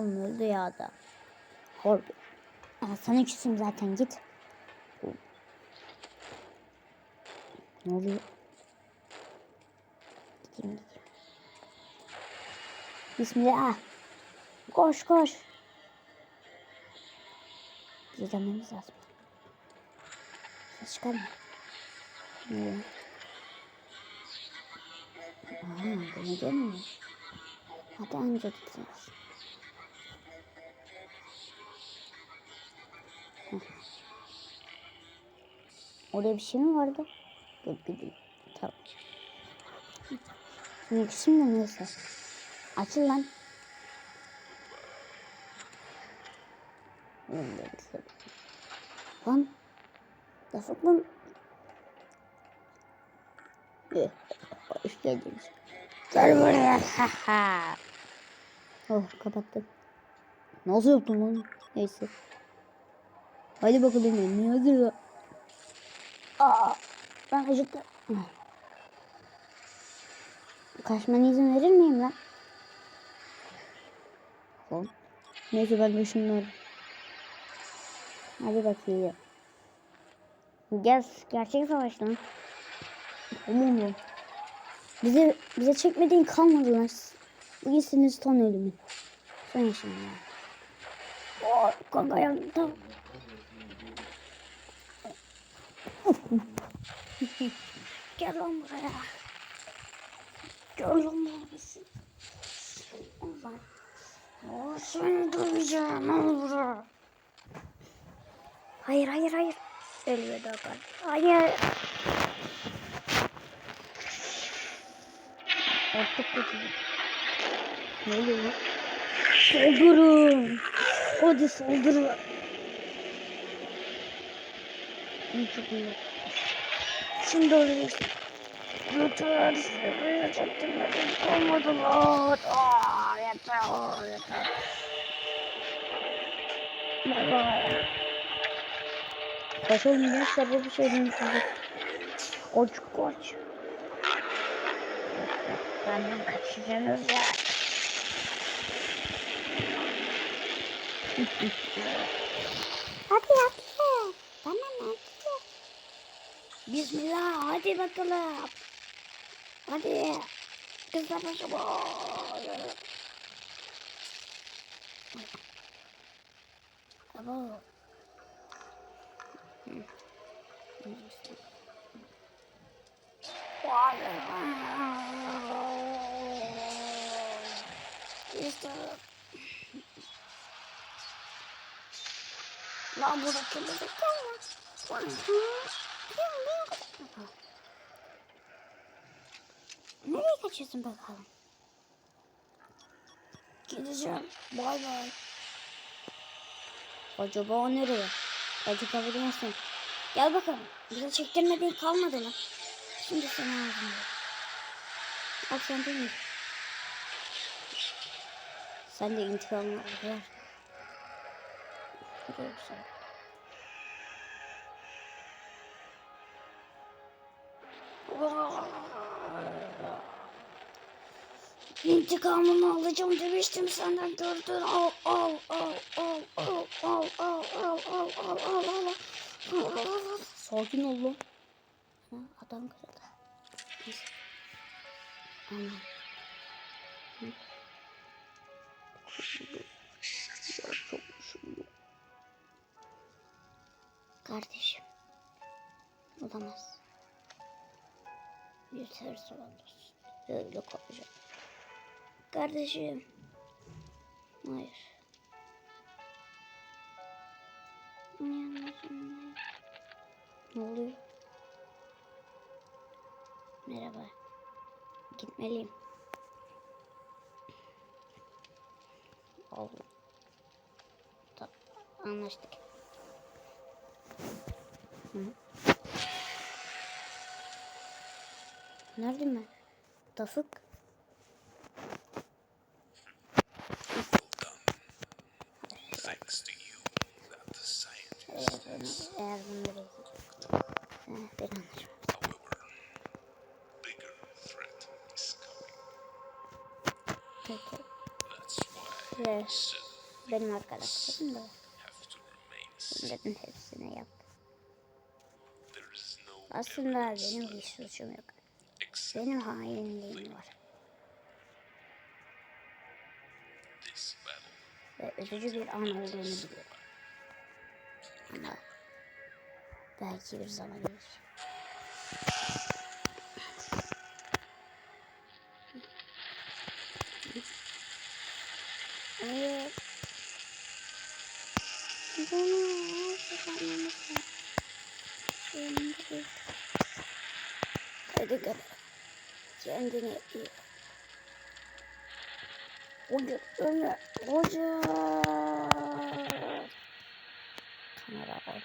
Oğlum öldü ya da. Harbi. Aa, sana küsüm zaten git. Ne oluyor? Gideyim gideyim. Bismillah. Koş koş. Bize dönmemiz lazım. Çıkarma. Ne oluyor? Aa, beni görmüyor. Hadi anca gideceğiz. Oraya bir şey mi vardı? Dur gideyim. Tamam. Şimdi de neyse. Açıl lan. Lan. Lafık lan. Geldiniz. Gel buraya. Oh kapattım. Nasıl yaptın lan? Neyse. Hadi bakalım ne hazır. Aa, ben acıktım. Kaçmana izin verir miyim lan? Tamam. Neyse ben de şunları. Hadi bakayım. Gel gerçek savaş lan. Tamam mı? Bize bize çekmediğin kalmadı lan. Bugün senin son ölümün. Son yaşamın ya. Oh, kanka yandım. Gel lan buraya. Gel lan buraya. Allah. Oh, seni döveceğim. Ne olur. Hayır hayır hayır. Ölüyor da kan. Hayır. Artık kötü. Ne oluyor lan? Saldırın. Hadi saldırın. İyi çok iyi. Şimdi oluyor. Yeter. Yapacaktım. Olmadı lan. Aa, yeter. Aa, yeter. Пошел меня с тобой все время сидит. Коч-коч. Ладно, как себя назад. Апи, апи, бананат. Bismillah hadi bakalım. Hadi. Kızlar başı boy. Abo. İşte. Lan burada kırmızı kalma. Nereye kaçıyorsun bakalım? Gideceğim. Bay bay. Acaba nereye? Belki etmezsin. Gel bakalım. Bize çektirmediğin kalmadı lan. Şimdi sana ağzını. Al sen değil mi? Sen de intikamını. Ver. Yoksa. İntikamımı alacağım demiştim senden dur dur al al al al al al al al al al al al Sakin ol lan. Adam kırıldı. Üşüdüm. Kardeşim. Olamaz. Yeter sonrası. Öyle kalacak. Kardeşim. Hayır. Ne oluyor? Merhaba. Gitmeliyim. Oldu. Tamam. Anlaştık. Hı. Nerede mi? Tafık. Arkadaşlar benim arkadaşlarım da var. Bunların hepsini yap. Aslında benim hiç suçum yok. Benim hainliğim var. Ve üzücü bir an olduğunu biliyorum. Ama belki bir zaman gelir. Hadi kadar. Kendine iyi. Hoca, öyle, hoca. Kamera ver.